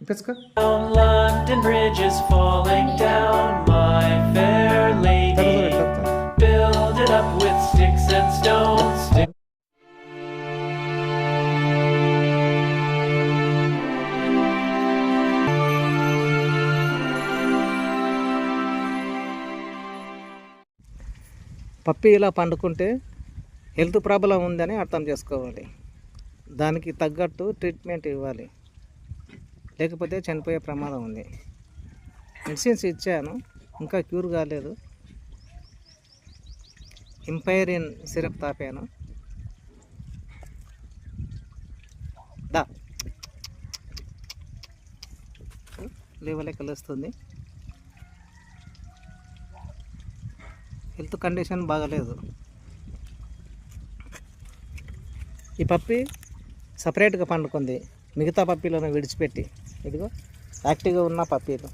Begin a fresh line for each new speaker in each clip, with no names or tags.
ఇప్పేసుకో
Down London Bridge is falling down, my fair lady. Build it up with sticks and stones.
Puppy ఇలా పండుకుంటే health problem ఉందని అర్థం చేసుకోవాలి దానికి తగ్గట్టు ట్రీట్మెంట్ ఇవ్వాలి లేకపోతే చనిపోయే ప్రమాదం ఉంది. మెడిసిన్స్ ఇచ్చాను ఇంకా క్యూర్ కాలేదు. ఇంపైరిన్ సిరప్ తాపాను. దా. లేవలే కలుస్తుంది. హెల్త్ కండిషన్ బాగలేదు. ఈ పప్పి సపరేట్గా పండుకుంది. మిగతా పప్పీలను విడిచిపెట్టి. ఇదిగో యాక్టివ్గా ఉన్న పప్పీలు.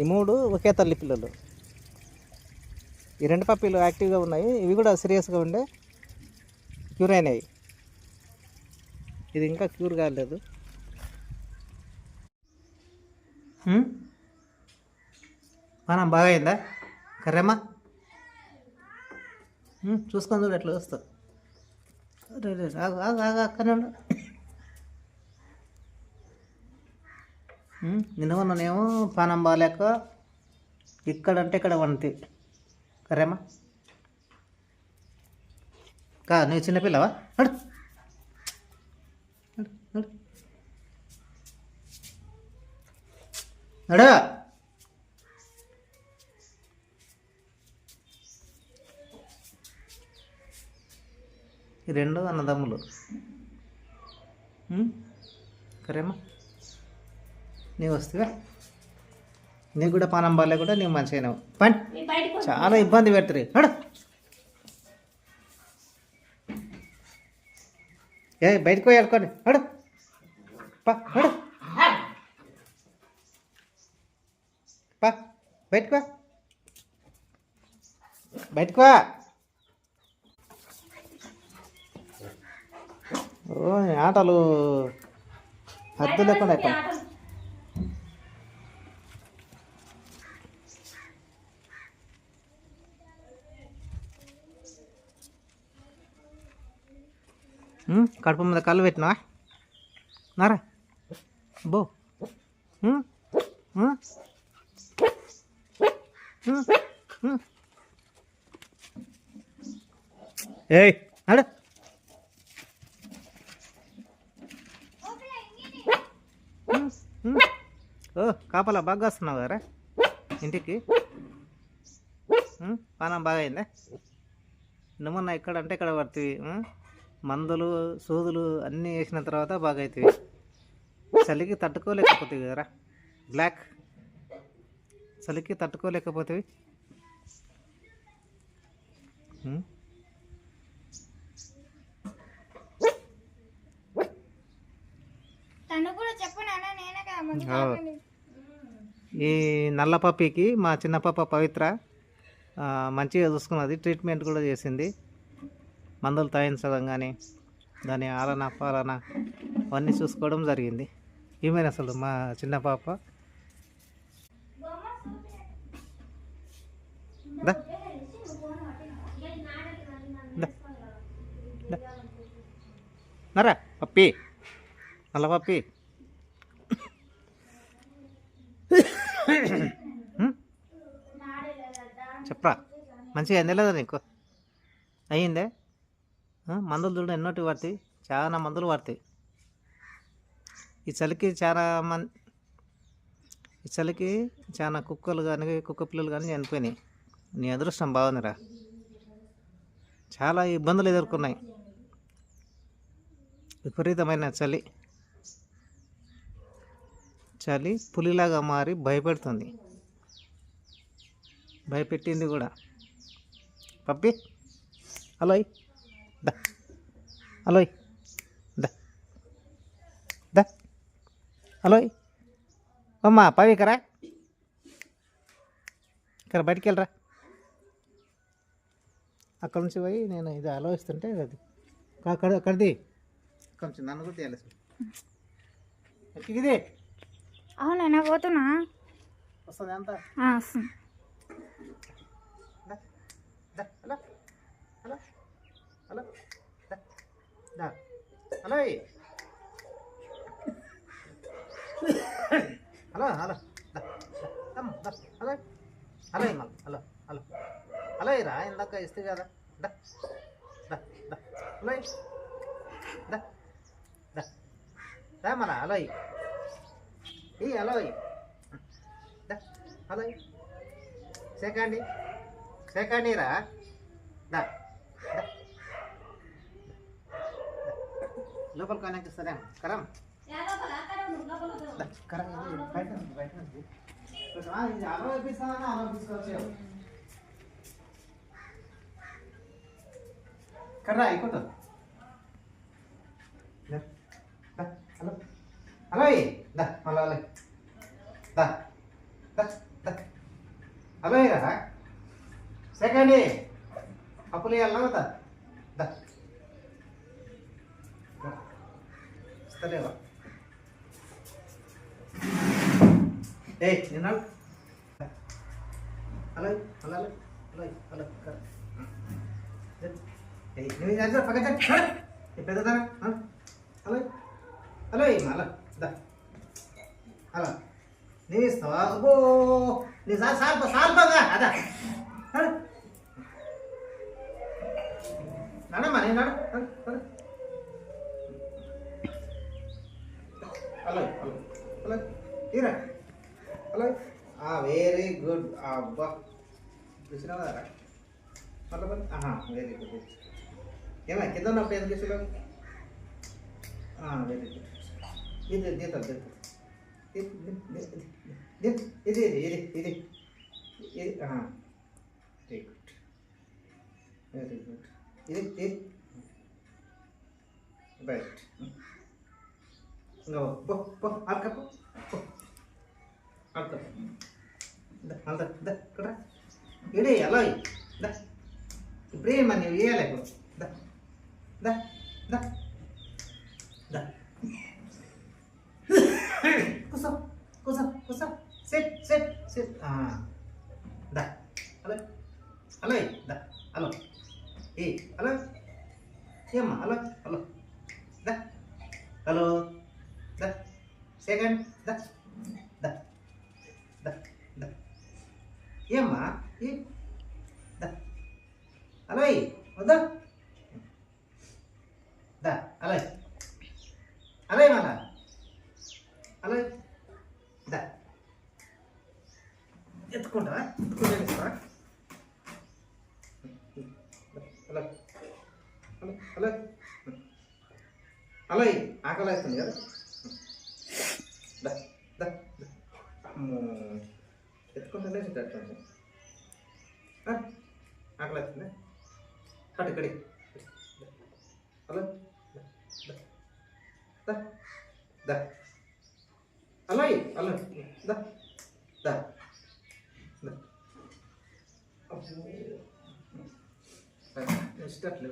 ఈ మూడు ఒకే తల్లి పిల్లలు. ఈ రెండు పప్పీలు యాక్టివ్గా ఉన్నాయి. ఇవి కూడా సీరియస్గా ఉండే క్యూర్ అయినాయి. ఇది ఇంకా క్యూర్ కాలేదు. మనం బాగా అయిందా కర్రేమ్మా? చూసుకొని చూడు ఎట్లా వస్తావు రే ఆగు ఆగు ఆగు అక్కనే ఉండు ఉమ్, నిన్న మొన్ననేమో పానం బాగాలేక ఇక్కడంటే ఇక్కడ వంటి. కరేమా కా నువ్వు చిన్నపిల్లవా నడు. నడు, ఈ రెండు అన్నదమ్ములు. కరేమా నీవు వస్తావా? నీకు కూడా పానం బాగాలే కూడా నీవు మంచిగా పండి. చాలా ఇబ్బంది పెడతారు నడు. ఏ బయటకు పోయి ఆడుకోండి. నడు. పా పా బయటకు వా. బయటకు వా. ఓ ఆటలు హద్దు లేకుండా అయిపోయి కడుపు మీద కళ్ళు పెట్టినా నారా. బో. ఏయ్ అడ ఓ కాపలా బాగా వస్తున్నావు కదా ఇంటికి. పానం బాగా అయిందా? నిమ్మన్న ఇక్కడ అంటే ఇక్కడ పడుతుంది. మందులు సూదులు అన్నీ వేసిన తర్వాత బాగా అవుతుంది చలికి తట్టుకోలేకపోతుంది కదరా. బ్లాక్ చలికి ఆ.
కాకండి.
ఈ నల్ల పప్పికి మా చిన్న పాప పవిత్ర మంచిగా చూసుకున్నది ట్రీట్మెంట్ కూడా చేసింది. మందులు తాగించడం కానీ దాని ఆలన పాలన అవన్నీ చూసుకోవడం జరిగింది. ఈమెను అసలు మా చిన్న పాప? నరా పప్పి. నల్ల పప్పి. చెప్పరా. మంచిగా అందలేదా నీకు? అయ్యిందే? మందులు చూడ ఎన్నోటి పడతాయి చాలా మందులు పడతాయి ఈ చలికి చాలా మంది ఈ చలికి చాలా కుక్కలు కానీ కుక్క పిల్లలు కానీ చనిపోయినాయి. నీ అదృష్టం బాగుందిరా. చాలా ఇబ్బందులు ఎదుర్కొన్నాయి. విపరీతమైన చలి. చలి పులిలాగా మారి భయపెడుతుంది. భయపెట్టింది కూడా. పప్పి హలో దా. హలోయ్ దా. దా. హలోయ్ అమ్మా పవి కరా ఇక్కడ బయటికి వెళ్ళరా. అక్కడ నుంచి పోయి నేను ఇది ఆలోచిస్తుంటే అది. అక్కడ అక్కడిది కొంచెం నన్ను కూడా తీయాలి ఇది
అవునా పోతున్నా?
వస్తుంది ఎంత
వస్తుంది.
Hello hello hello. దా, hello hello. Hello hello hello మళ్ళీ. Hello hello. హలో రా. ఇందాక ఇస్తే కదా. దా. దా దా. హలో ఏ. దా. దా. దా మన హలో ఈ హలో దా. హలో ఏ. సెకండ్ రా. దా. లోపల కనెక్ట్ సరే కరం. కరం బయట బయట కర్రా అయిపోతుంది హలో హలో దా మళ్ళా హలో దా దా దా. హలో సెకండ్ అప్పులు వెళ్ళవుతా కదా దా దా. ఇస్తలేవా ఏ నిన్న అలా అలా అలా అలా హలో ఏ నువ్వు చేస్తా పక్క పెద్దదా హలో అలా అలా దా. అలా నువ్వు ఇస్తావా? అబ్బో నీ సార్ సాల్ప సాల్పగా అదా. నడమ్మా నేను నడ. అలా అలా హలో హలో హలో తీరా హలో వెరీ గుడ్ అబ్బా చూసినావా రా మళ్ళీ ఆహా వెరీ గుడ్ ఏమా కింద ఉన్నప్పుడు ఎందుకు చూసినావు వెరీ గుడ్ ఇది దీత దీత ఇది ఇది ఇది ఇది ఇది వెరీ గుడ్ వెరీ గుడ్ ఇది ఇది రైట్ ఇంకా పో పో ఆడకపో పో. ఆడుకో అంత ఇక్కడ ఇడే ఎలా ద. ఇప్పుడే నువ్వు వేయాలి ఇప్పుడు. ద ద ద. ద. కూసో కూసో కూసో. సెట్ సెట్ సెట్ ద. హలో హలో ద హలో ఏ హలో ఏమ్మా హలో హలో ద. హలో. ద సెకండ్ ద ద ద ద. ఏమ్మా? ఏ ద. హలో వద్దా? ద. అలాయ్ హలో మళ్ళా హలో ద. ఎత్తుకుంటావా? ఎత్తుకుంటా ఇస్తావా అలా హలో హలో అలా ఆకలి అవుతుంది కదా దా దా దా. అమ్మో ఎత్తుకుంటే లేచేటట్టు ఆకలి వేస్తుంది కట్టు ఇక్కడి హలో దా దా దా హలో హలో దా దా దా అమ్మో. సరే, నెక్స్ట్ అట్లా